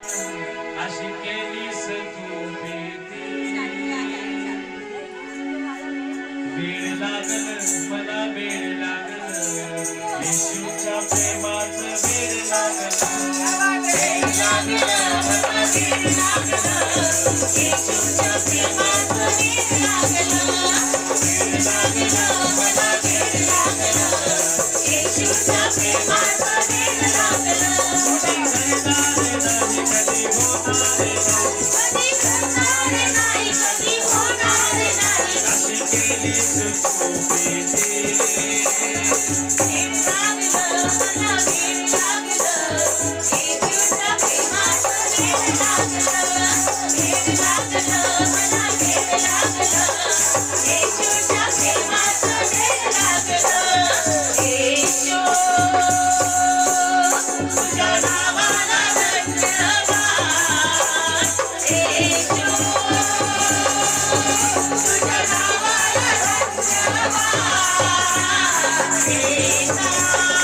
अशी केलीस तू भीती वेळ लागल मला वेळ लागल विष्णूच्या प्रेमाच वेळ लागल वेळ लागल Yeah. Thank you. Krishna.